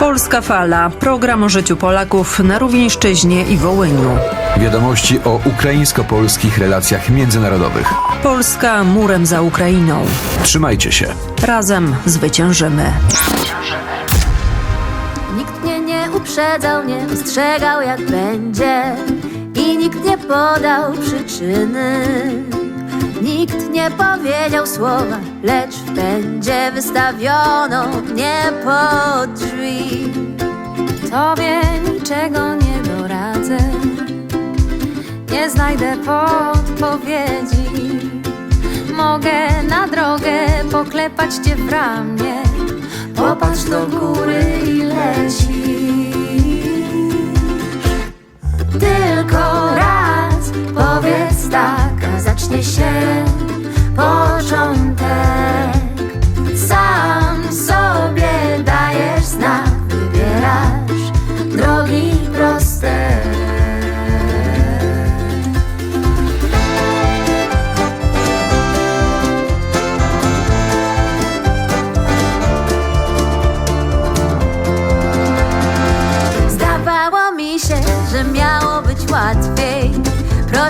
Polska Fala. Program o życiu Polaków na Rówieńszczyźnie i Wołyniu. Wiadomości o ukraińsko-polskich relacjach międzynarodowych. Polska murem za Ukrainą. Trzymajcie się. Razem zwyciężymy. Nikt mnie nie uprzedzał, nie ostrzegał jak będzie I nikt nie podał przyczyny Nikt nie powiedział słowa, lecz w pędzie wystawiono mnie pod drzwi. Tobie niczego nie doradzę Nie znajdę podpowiedzi. Mogę na drogę poklepać cię w ramię. Popatrz do góry i leci. Tylko raz powiedz tak, zacznie się początek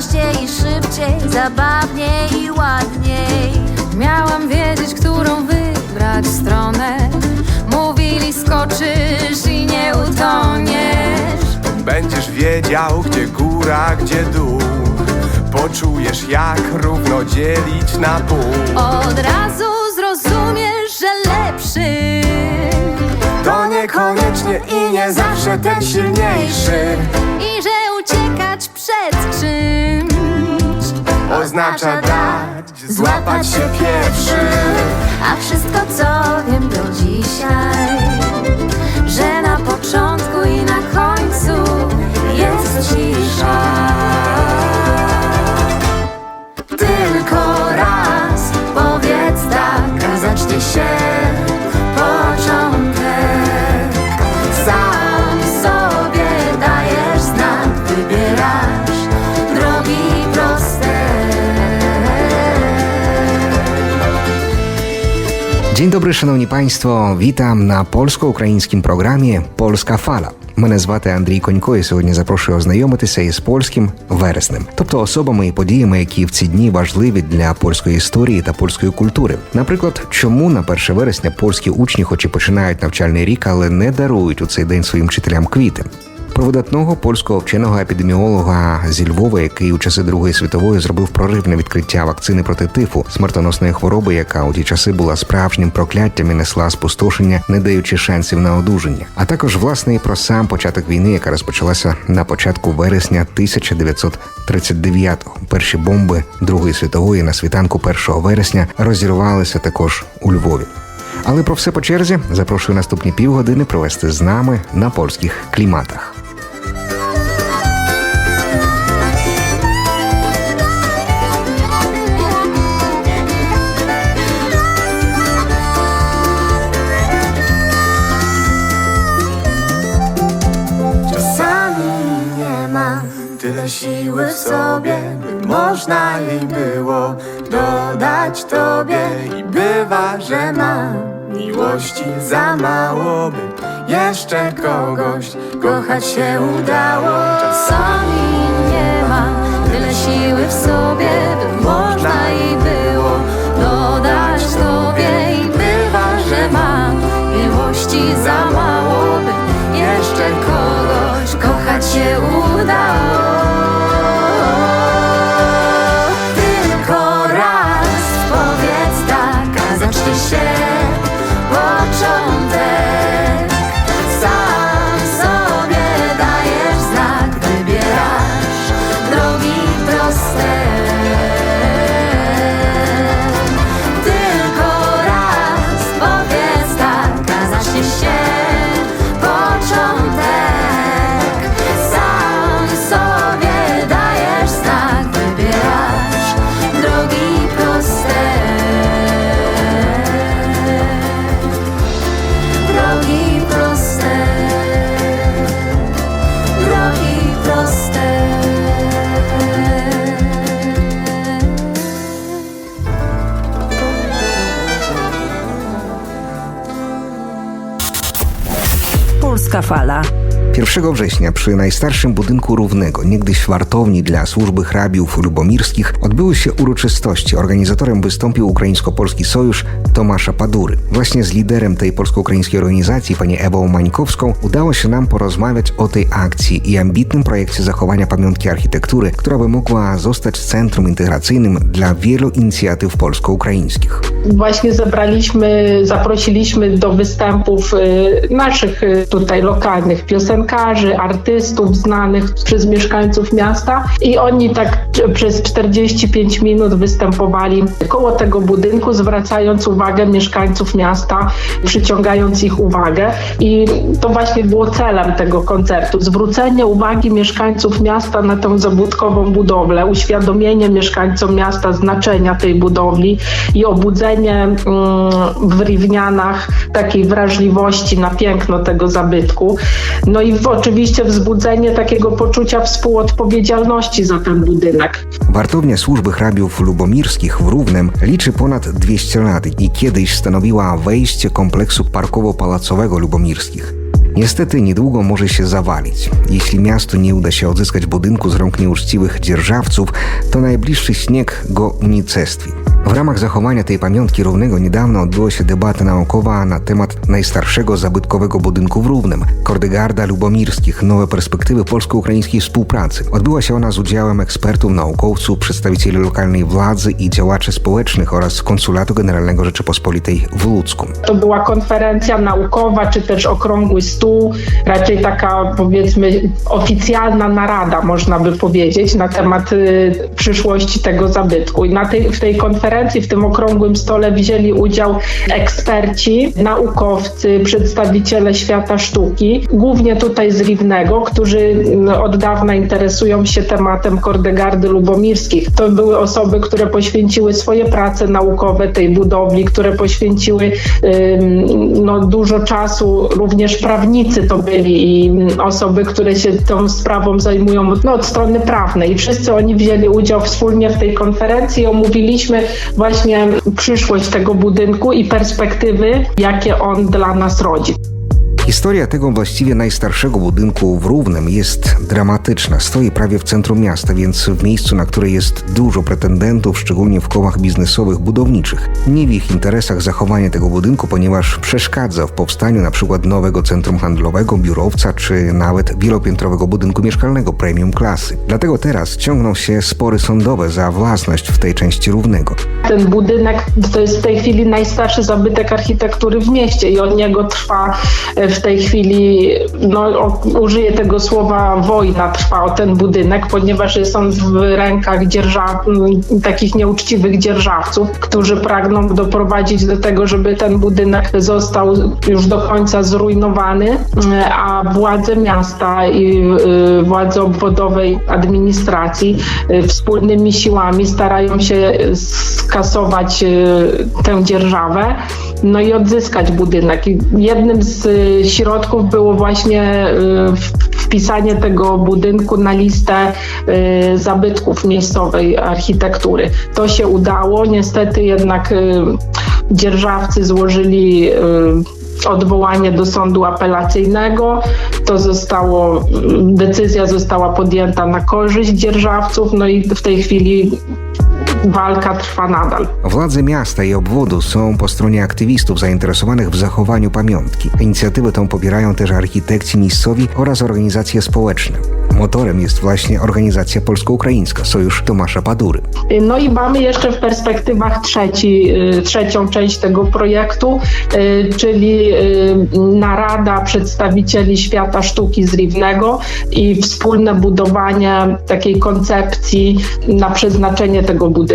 Prościej i szybciej, zabawniej i ładniej. Miałam wiedzieć, którą wybrać stronę. Mówili skoczysz i nie utoniesz. Będziesz wiedział, gdzie góra, gdzie dół. Poczujesz, jak równo dzielić na pół. Od razu zrozumiesz, że lepszy To niekoniecznie i nie zawsze ten silniejszy. I że Oznacza dać, złapać się pierwszy. A wszystko co wiem do dzisiaj Że na początku i na końcu jest cisza. Tylko raz powiedz tak, a zacznie się Dzień dobry, шановні панство. Вітам на польсько-українському програмі Польська фала. Мене звати Андрій Конько, і сьогодні запрошую ознайомитися із польським вереснем, тобто особами і подіями, які в ці дні важливі для польської історії та польської культури. Наприклад, чому на 1 вересня польські учні, хоч і починають навчальний рік, але не дарують у цей день своїм вчителям квіти. Про видатного польського вченого епідеміолога зі Львова, який у часи Другої світової зробив проривне відкриття вакцини проти тифу, смертоносної хвороби, яка у ті часи була справжнім прокляттям і несла спустошення, не даючи шансів на одужання. А також власне і про сам початок війни, яка розпочалася на початку вересня 1939-го. Перші бомби Другої світової на світанку 1 вересня розірвалися також у Львові. Але про все по черзі запрошую наступні півгодини провести з нами на польських кліматах. Można jej było dodać tobie. I bywa, że mam miłości za mało, by jeszcze kogoś kochać się udało. Czasami nie mam tyle siły w sobie, by można jej było dodać tobie. I bywa, że mam miłości za mało, by jeszcze kogoś kochać się udało. 1 września przy najstarszym budynku Równego, niegdyś wartowni dla służby hrabiów lubomirskich, odbyły się uroczystości. Organizatorem wystąpił Ukraińsko-Polski Sojusz Tomasza Padury. Właśnie z liderem tej polsko-ukraińskiej organizacji, pani Ewą Mańkowską, udało się nam porozmawiać o tej akcji i ambitnym projekcie zachowania pamiątki architektury, która by mogła zostać centrum integracyjnym dla wielu inicjatyw polsko-ukraińskich. Właśnie zebraliśmy, zaprosiliśmy do występów y, naszych y, tutaj lokalnych piosenkarzy, artystów znanych przez mieszkańców miasta i oni tak c- przez 45 minut występowali koło tego budynku, zwracając uwagę mieszkańców miasta, przyciągając ich uwagę i to właśnie było celem tego koncertu, zwrócenie uwagi mieszkańców miasta na tę zabytkową budowlę, uświadomienie mieszkańcom miasta znaczenia tej budowli i obudzenie mm, w Riwnianach takiej wrażliwości na piękno tego zabytku. No i oczywiście wzbudzenie takiego poczucia współodpowiedzialności za ten budynek. Wartownia służby hrabiów lubomirskich w Równem liczy ponad 200 lat i kiedyś stanowiła wejście kompleksu parkowo-palacowego lubomirskich. Niestety niedługo może się zawalić. Jeśli miastu nie uda się odzyskać budynku z rąk nieuczciwych dzierżawców, to najbliższy śnieg go unicestwi. W ramach zachowania tej pamiątki Równego niedawno odbyła się debata naukowa na temat najstarszego zabytkowego budynku w Równem Kordegarda Lubomirskich Nowe perspektywy polsko-ukraińskiej współpracy. Odbyła się ona z udziałem ekspertów, naukowców, przedstawicieli lokalnej władzy i działaczy społecznych oraz Konsulatu Generalnego Rzeczypospolitej w Ludzku. To była konferencja naukowa, czy też okrągły stół, raczej taka powiedzmy oficjalna narada, można by powiedzieć, na temat y, przyszłości tego zabytku. I na tej, w tej konferencji, w tym okrągłym stole wzięli udział eksperci, naukowcy, przedstawiciele świata sztuki, głównie tutaj z Riwnego, którzy no, od dawna interesują się tematem Kordegardy Lubomirskich. To były osoby, które poświęciły swoje prace naukowe tej budowli, które poświęciły no, dużo czasu, również prawnicy to byli i osoby, które się tą sprawą zajmują no, od strony prawnej. Wszyscy oni wzięli udział wspólnie w tej konferencji omówiliśmy właśnie przyszłość tego budynku i perspektywy, jakie on dla nas rodzi. Historia tego właściwie najstarszego budynku w Równem jest dramatyczna. Stoi prawie w centrum miasta, więc w miejscu, na które jest dużo pretendentów, szczególnie w kołach biznesowych, budowniczych. Nie w ich interesach zachowanie tego budynku, ponieważ przeszkadza w powstaniu przykład nowego centrum handlowego, biurowca czy nawet wielopiętrowego budynku mieszkalnego premium klasy. Dlatego teraz ciągną się spory sądowe za własność w tej części Równego. Ten budynek to jest w tej chwili najstarszy zabytek architektury w mieście i od niego trwa e, w tej chwili, no użyję tego słowa wojna trwa o ten budynek, ponieważ jest on w rękach dzierżaw, m, takich nieuczciwych dzierżawców, którzy pragną doprowadzić do tego, żeby ten budynek został już do końca zrujnowany, e, a władze miasta i e, władze obwodowej administracji e, wspólnymi siłami starają się skasować e, tę dzierżawę, no i odzyskać budynek. Jednym z e, środków było właśnie w- wpisanie tego budynku na listę zabytków miejscowej architektury. To się udało, niestety jednak dzierżawcy złożyli odwołanie do sądu apelacyjnego. To zostało, decyzja została podjęta na korzyść dzierżawców, no i w tej chwili walka trwa nadal. Władze miasta i obwodu są po stronie aktywistów zainteresowanych w zachowaniu pamiątki. Inicjatywę tą popierają też architekci miejscowi oraz organizacje społeczne. Motorem jest właśnie organizacja polsko-ukraińska, Sojusz Tomasza Padury. No i mamy jeszcze w perspektywach trzeci, y, trzecią część tego projektu, y, czyli y, narada przedstawicieli świata sztuki z Riwnego i wspólne budowanie takiej koncepcji na przeznaczenie tego budynku.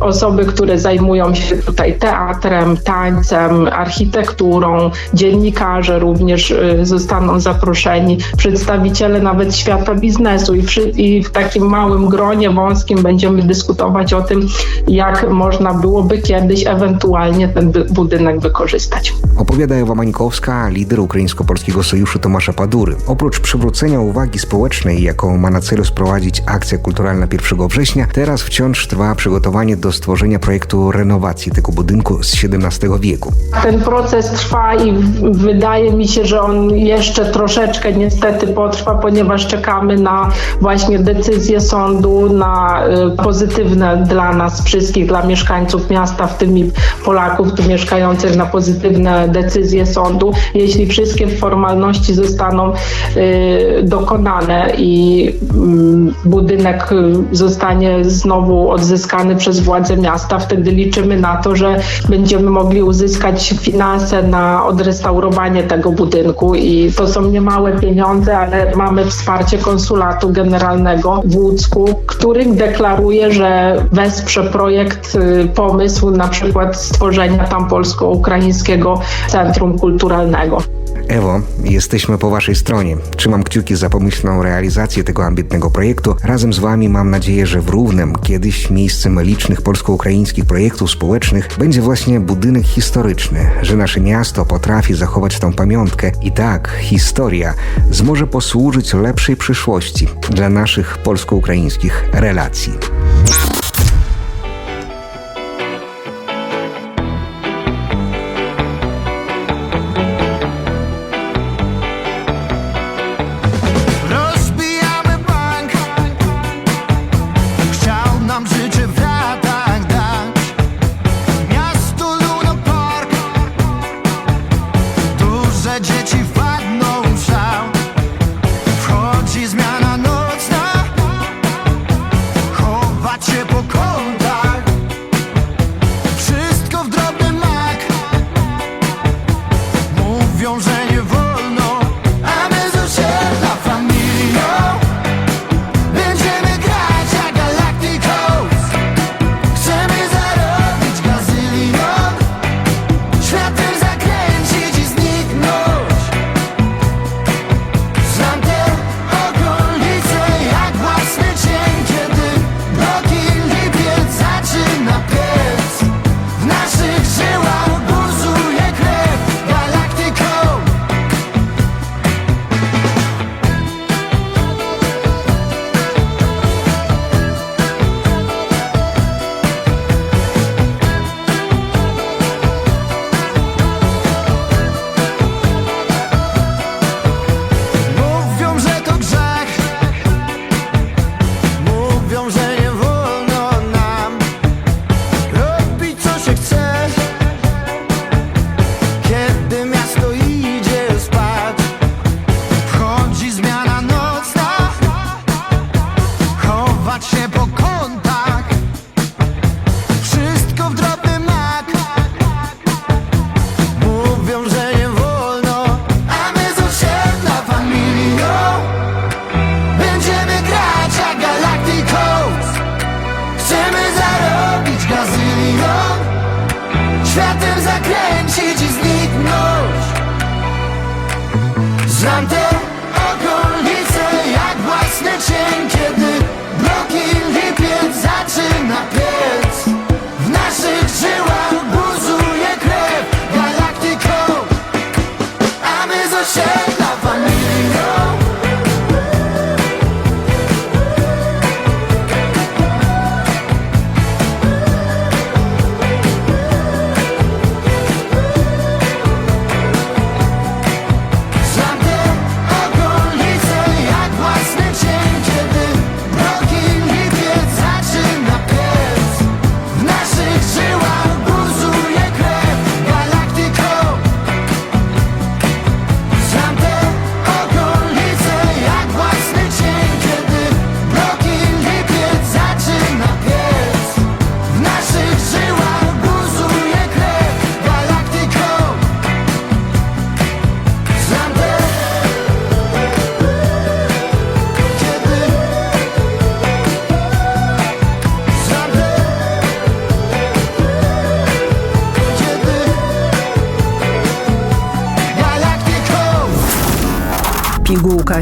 Osoby, które zajmują się tutaj teatrem, tańcem, architekturą, dziennikarze również y, zostaną zaproszeni, przedstawiciele nawet świata biznesu i, wszy- i w takim małym gronie wąskim będziemy dyskutować o tym, jak można byłoby kiedyś ewentualnie ten budynek wykorzystać. Opowiada Ewa Mańkowska, lider Ukraińsko-Polskiego Sojuszu Tomasza Padury. Oprócz przywrócenia uwagi społecznej, jaką ma na celu sprowadzić akcja kulturalna 1 września, teraz wciąż trwa przygotowanie do stworzenia projektu renowacji tego budynku z XVII wieku. Ten proces trwa i wydaje mi się, że on jeszcze troszeczkę niestety potrwa, ponieważ czekamy na właśnie decyzję sądu, na y, pozytywne dla nas wszystkich, dla mieszkańców miasta, w tym i Polaków tu mieszkających, na pozytywne decyzje sądu. Jeśli wszystkie formalności zostaną y, dokonane i mm, budynek y, zostanie znowu odzyskany przez władze miasta, wtedy liczymy na to, że będziemy mogli uzyskać finanse na odrestaurowanie tego budynku i to są niemałe pieniądze, ale mamy wsparcie konsulatu generalnego w Łódzku, który deklaruje, że wesprze projekt, y, pomysł na przykład stworzenia tam polsko-ukraińskiego centrum kulturalnego. Ewo, jesteśmy po Waszej stronie. Trzymam kciuki za pomyślną realizację tego ambitnego projektu. Razem z Wami mam nadzieję, że w Równem kiedyś miejscem licznych polsko-ukraińskich projektów społecznych będzie właśnie budynek historyczny, że nasze miasto potrafi zachować tą pamiątkę i tak historia zmoże posłużyć lepszej przyszłości dla naszych polsko-ukraińskich relacji.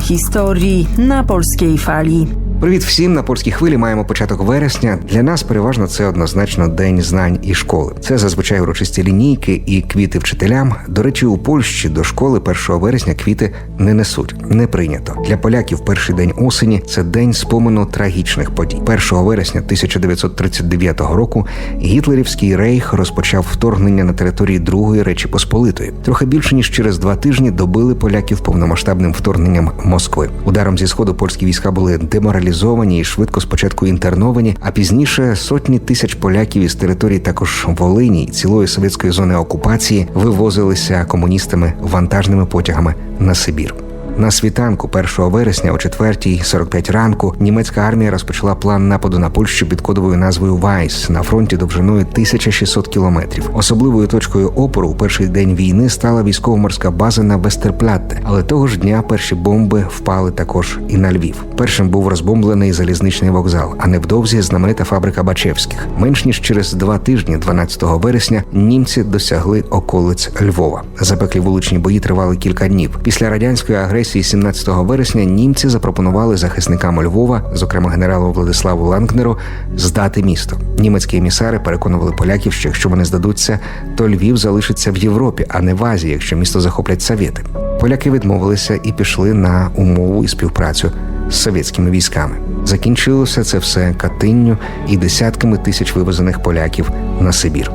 Historii na polskiej fali. Привіт всім на польській хвилі. Маємо початок вересня. Для нас переважно це однозначно день знань і школи. Це зазвичай урочисті лінійки і квіти вчителям. До речі, у Польщі до школи 1 вересня квіти не несуть. Не прийнято для поляків. Перший день осені це день спомину трагічних подій. 1 вересня 1939 року гітлерівський рейх розпочав вторгнення на території Другої Речі Посполитої. Трохи більше ніж через два тижні добили поляків повномасштабним вторгненням Москви. Ударом зі сходу польські війська були деморалізовані і швидко спочатку інтерновані, а пізніше сотні тисяч поляків із території також Волині і цілої совєтської зони окупації вивозилися комуністами вантажними потягами на Сибір. На світанку 1 вересня о 4.45 ранку німецька армія розпочала план нападу на Польщу під кодовою назвою Вайс на фронті довжиною 1600 кілометрів. Особливою точкою опору у перший день війни стала військово-морська база на Вестерпляте. Але того ж дня перші бомби впали також і на Львів. Першим був розбомблений залізничний вокзал, а невдовзі знаменита фабрика Бачевських. Менш ніж через два тижні, 12 вересня, німці досягли околиць Львова. Запеклі вуличні бої тривали кілька днів. Після радянської агресії 17 вересня німці запропонували захисникам Львова, зокрема генералу Владиславу Лангнеру, здати місто. Німецькі емісари переконували поляків, що якщо вони здадуться, то Львів залишиться в Європі, а не в Азії, якщо місто захоплять совєти. Поляки відмовилися і пішли на умову і співпрацю з совєтськими військами. Закінчилося це все катинню і десятками тисяч вивезених поляків на Сибір.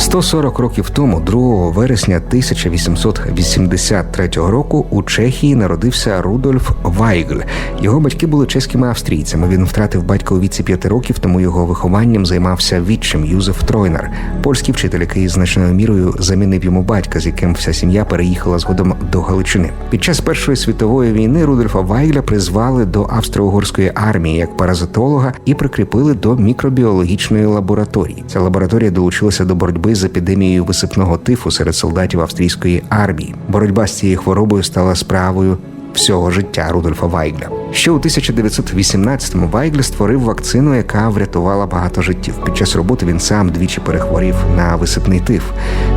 140 років тому, 2 вересня 1883 року, у Чехії народився Рудольф Вайгль. Його батьки були чеськими австрійцями. Він втратив батька у віці 5 років, тому його вихованням займався відчим Юзеф Тройнер, польський вчитель, який значною мірою замінив йому батька, з яким вся сім'я переїхала згодом до Галичини. Під час Першої світової війни Рудольфа Вайгля призвали до австро-угорської армії як паразитолога і прикріпили до мікробіологічної лабораторії. Ця лабораторія долучилася до боротьби з епідемією висипного тифу серед солдатів австрійської армії. Боротьба з цією хворобою стала справою. Всього життя Рудольфа Вайгля. Ще у 1918-му Вайгль створив вакцину, яка врятувала багато життів. Під час роботи він сам двічі перехворів на висипний тиф.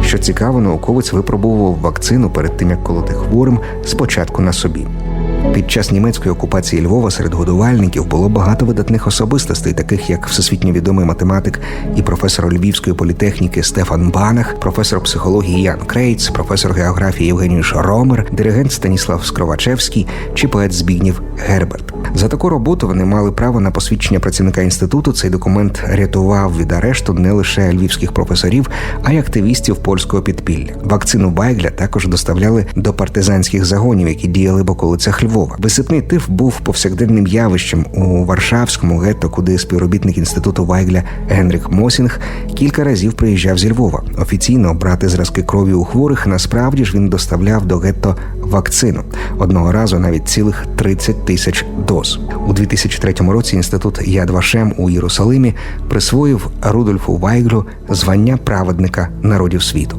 Що цікаво, науковець випробував вакцину перед тим, як колоти хворим спочатку на собі. Під час німецької окупації Львова серед годувальників було багато видатних особистостей, таких як всесвітньо відомий математик і професор Львівської політехніки Стефан Банах, професор психології Ян Крейц, професор географії Євгеній Ромер, диригент Станіслав Скровачевський чи поет Збігнів Герберт. За таку роботу вони мали право на посвідчення працівника інституту. Цей документ рятував від арешту не лише львівських професорів, а й активістів польського підпілля. Вакцину Байгля також доставляли до партизанських загонів, які діяли в околицях Львова. Висипний тиф був повсякденним явищем у Варшавському гетто, куди співробітник інституту Вайгля Генрих Мосінг кілька разів приїжджав зі Львова. Офіційно брати зразки крові у хворих. Насправді ж він доставляв до гетто вакцину. Одного разу навіть цілих 30 тисяч доз. У 2003 році інститут Яд Вашем у Єрусалимі присвоїв Рудольфу Вайглю звання праведника народів світу.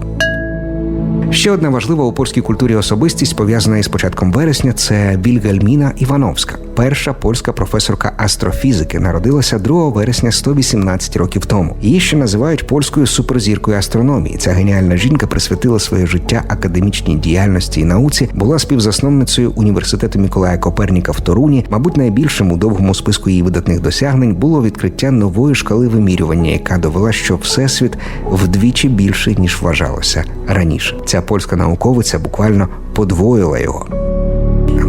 Ще одна важлива у польській культурі особистість, пов'язана із початком вересня, це Вільгельміна Івановська, перша польська професорка астрофізики, народилася 2 вересня 118 років тому. Її ще називають польською суперзіркою астрономії. Ця геніальна жінка присвятила своє життя академічній діяльності і науці, була співзасновницею університету Миколая Коперніка в Торуні. Мабуть, найбільшим у довгому списку її видатних досягнень було відкриття нової шкали вимірювання, яка довела, що всесвіт вдвічі більший ніж вважалося раніше. Ця польська науковиця буквально подвоїла його.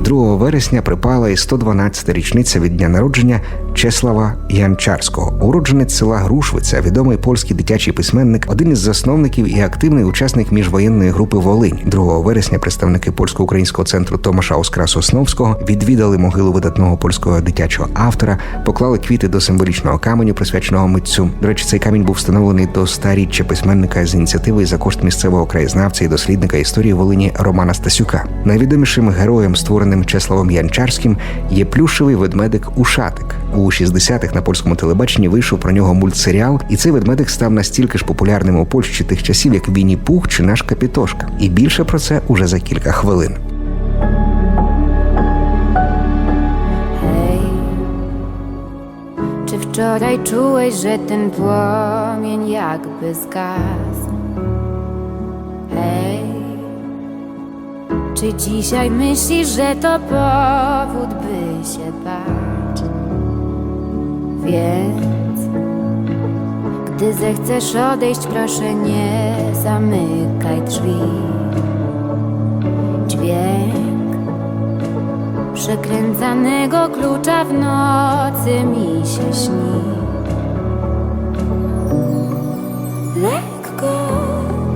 2 вересня припала і 112-та річниця від дня народження Чеслава Янчарського, уродженець села Грушвиця, відомий польський дитячий письменник, один із засновників і активний учасник міжвоєнної групи Волинь. 2 вересня представники польсько-українського центру Томаша Оскара Сосновського відвідали могилу видатного польського дитячого автора, поклали квіти до символічного каменю, присвяченого митцю. До речі, цей камінь був встановлений до старіччя письменника з ініціативи за кошт місцевого краєзнавця і дослідника історії Волині Романа Стасюка. Найвідомішим героєм, створеним Чеславом Янчарським, є плюшевий ведмедик Ушатик. У 60-х на польському телебаченні вийшов про нього мультсеріал, і цей ведмедик став настільки ж популярним у Польщі тих часів, як Вінні Пух чи наш Капітошка. І більше про це уже за кілька хвилин. Czy wczoraj czułeś, że ten płomień jakby zgasł? Hej, czy dzisiaj myślisz, że to powód, by się bać? Więc gdy zechcesz odejść, proszę nie zamykaj drzwi. Dźwięk przekręcanego klucza w nocy mi się śni. Lekko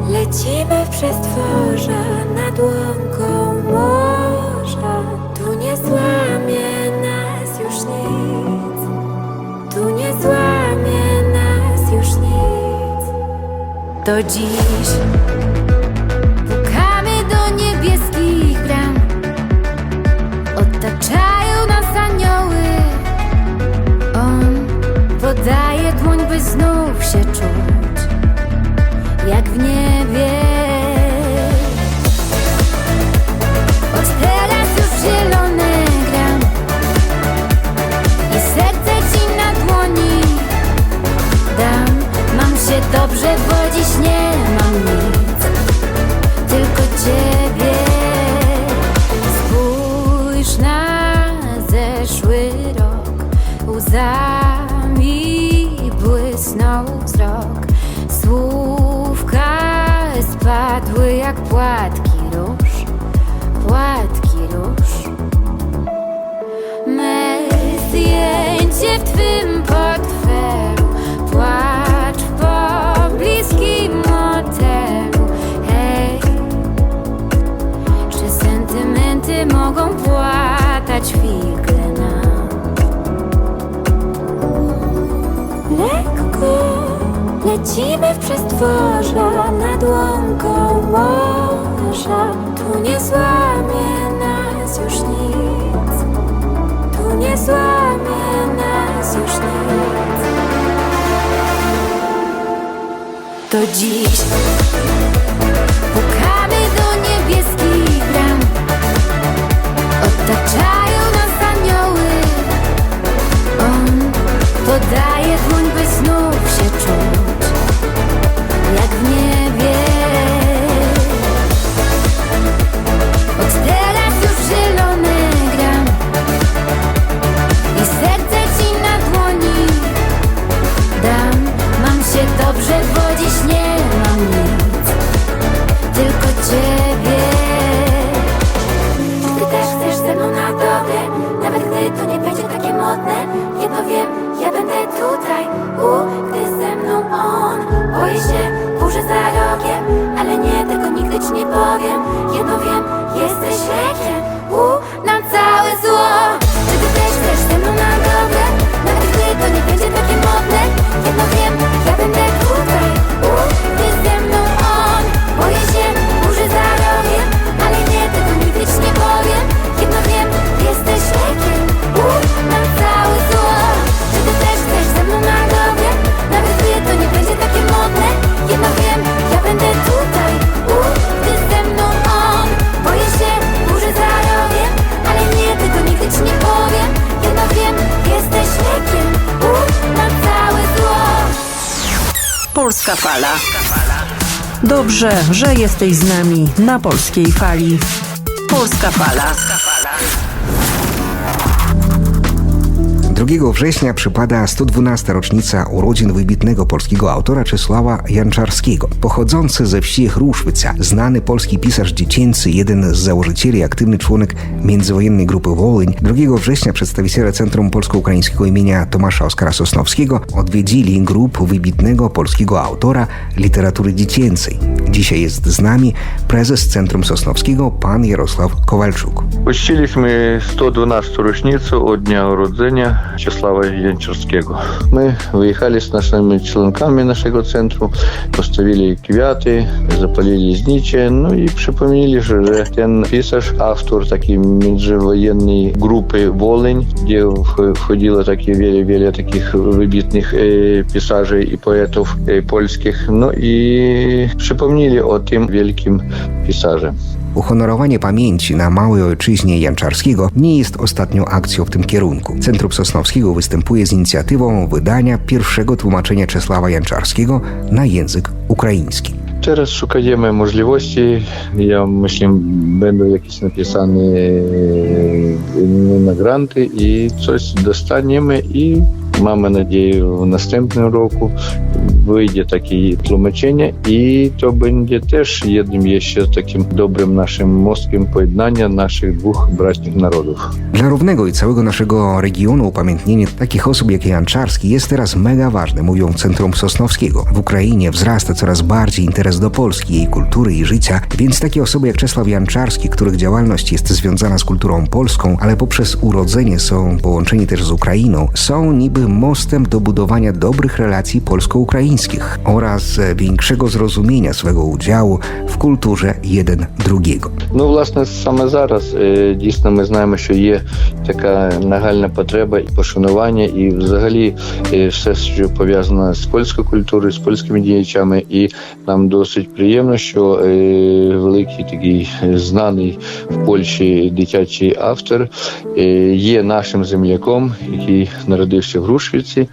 lecimy w przestworze nad łąką morza. Tu nie złamie To dziś pukamy do niebieskich bram. Otaczają nas anioły. On podaje dłoń, by znów się czuć przestworze nad łąką morza. Tu nie złamie nas już nic. Tu nie złamie nas już nic. To dziś za rogiem Ale nie, tego nigdy ci nie Dobrze, że jesteś z nami na polskiej fali. Polska Fala. 2 września przypada 112. rocznica urodzin wybitnego polskiego autora Czesława Janczarskiego. Pochodzący ze wsi Chruszwica, znany polski pisarz dziecięcy, jeden z założycieli, aktywny członek międzywojennej grupy Wołyń, 2 września przedstawiciele Centrum Polsko-Ukraińskiego imienia Tomasza Oskara Sosnowskiego odwiedzili grup wybitnego polskiego autora literatury dziecięcej. Dzisiaj jest z nami prezes Centrum Sosnowskiego, pan Jarosław Kowalczuk. Uczciliśmy 112 rocznicę od dnia urodzenia Czesława Janczarskiego. My wyjechali z naszymi członkami naszego centrum, postawili kwiaty, zapalili znicze, no i przypomnieli, że ten pisarz, autor takiej międzywojennej grupy Woleń, gdzie wch- wchodziło takie wiele, wiele takich wybitnych e, pisarzy i poetów e, polskich, no i przypomnieli o tym wielkim pisarze. Uhonorowanie pamięci na małej ojczyźnie Janczarskiego nie jest ostatnią akcją w tym kierunku. Centrum Sosnowskiego występuje z inicjatywą wydania pierwszego tłumaczenia Czesława Janczarskiego na język ukraiński. Teraz szukamy możliwości. Ja myślę, będą jakieś napisane e, na granty i coś dostaniemy i Mamy nadzieję, w następnym roku wyjdzie takie tłumaczenie i to będzie też jednym jeszcze takim dobrym naszym mostkiem pojednania naszych dwóch braćnych narodów. Dla Równego i całego naszego regionu upamiętnienie takich osób jak Jan Czarski jest teraz mega ważne, mówią Centrum Sosnowskiego. W Ukrainie wzrasta coraz bardziej interes do Polski, jej kultury i życia, więc takie osoby jak Czesław Janczarski, których działalność jest związana z kulturą polską, ale poprzez urodzenie są połączeni też z Ukrainą, są niby mostem do budowania dobrych relacji polsko-ukraińskich oraz e, większego zrozumienia swego udziału w kulturze jeden drugiego. Ну, власне, саме зараз е, дійсно ми знаємо, що є така нагальна потреба і пошанування, і взагалі е, все, що пов'язане з польською культурою, з польськими діячами. І нам досить приємно, що е, великий такий знаний в Польщі дитячий автор е, є нашим земляком, який народився в Грушвіці.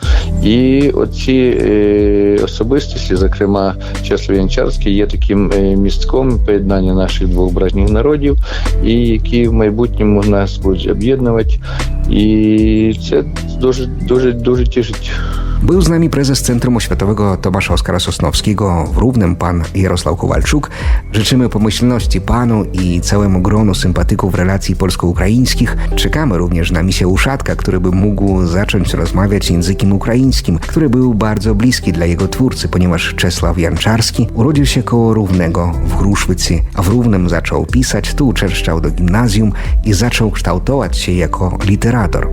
І оці е, особистості, зокрема Чеслав Янчарський, є таким е, містком поєднання наших двох братніх народів, і які в майбутньому нас будуть об'єднувати. І це дуже дуже дуже тішить. Był z nami prezes Centrum Oświatowego Tomasza Oskara Sosnowskiego w Równym, pan Jarosław Kowalczuk. Życzymy pomyślności panu i całemu gronu sympatyków relacji polsko-ukraińskich. Czekamy również na misję Uszatka, który by mógł zacząć rozmawiać językiem ukraińskim, który był bardzo bliski dla jego twórcy, ponieważ Czesław Janczarski urodził się koło Równego w Gruszwycy, a w Równym zaczął pisać, tu uczęszczał do gimnazjum i zaczął kształtować się jako literator.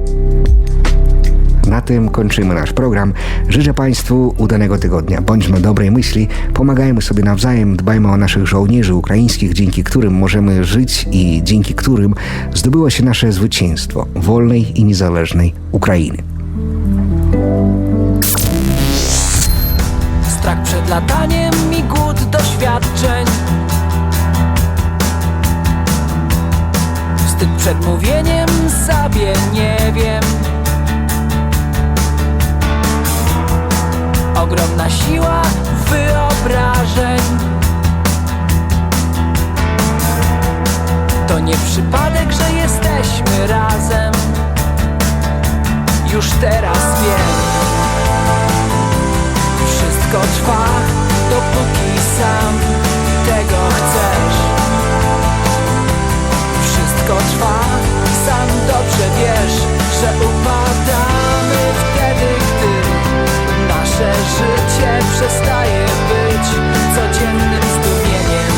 Na tym kończymy nasz program. Życzę Państwu udanego tygodnia. Bądźmy dobrej myśli, pomagajmy sobie nawzajem, dbajmy o naszych żołnierzy ukraińskich, dzięki którym możemy żyć i dzięki którym zdobyło się nasze zwycięstwo wolnej i niezależnej Ukrainy. Strach przed lataniem i głód doświadczeń Wstyd przed mówieniem sobie nie wiem Ogromna siła wyobrażeń. To nie przypadek, że jesteśmy razem. Już teraz wiem. Wszystko trwa, dopóki sam tego chcesz. Wszystko trwa, sam dobrze wiesz, że upadamy życie przestaje być codziennym zdumieniem.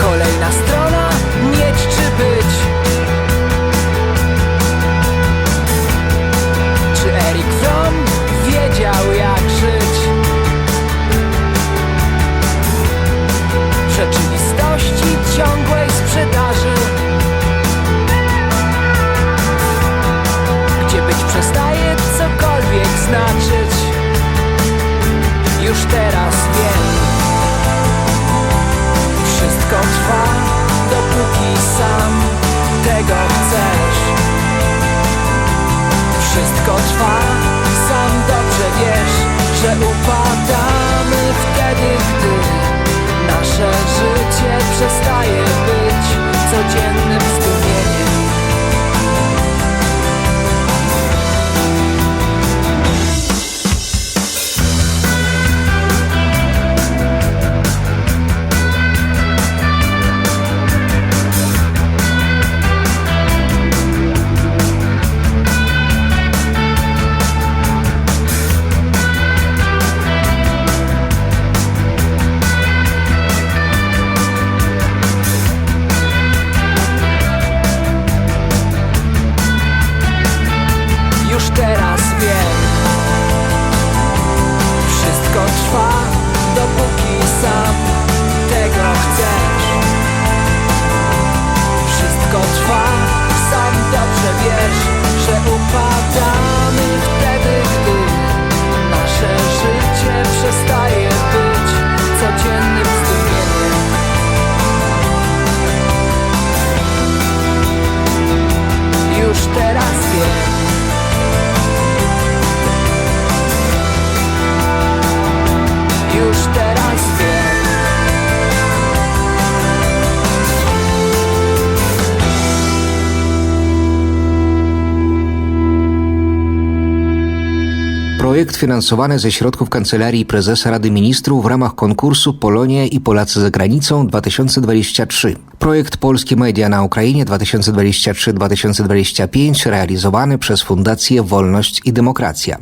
Kolejna strona, mieć czy być. Czy Erik Fromm wiedział jak żyć? Przeczytaj już teraz wiem. Wszystko trwa. Projekt finansowany ze środków Kancelarii Prezesa Rady Ministrów w ramach konkursu Polonia i Polacy za granicą 2023. Projekt Polskie Media na Ukrainie 2023-2025 realizowany przez Fundację Wolność i Demokracja.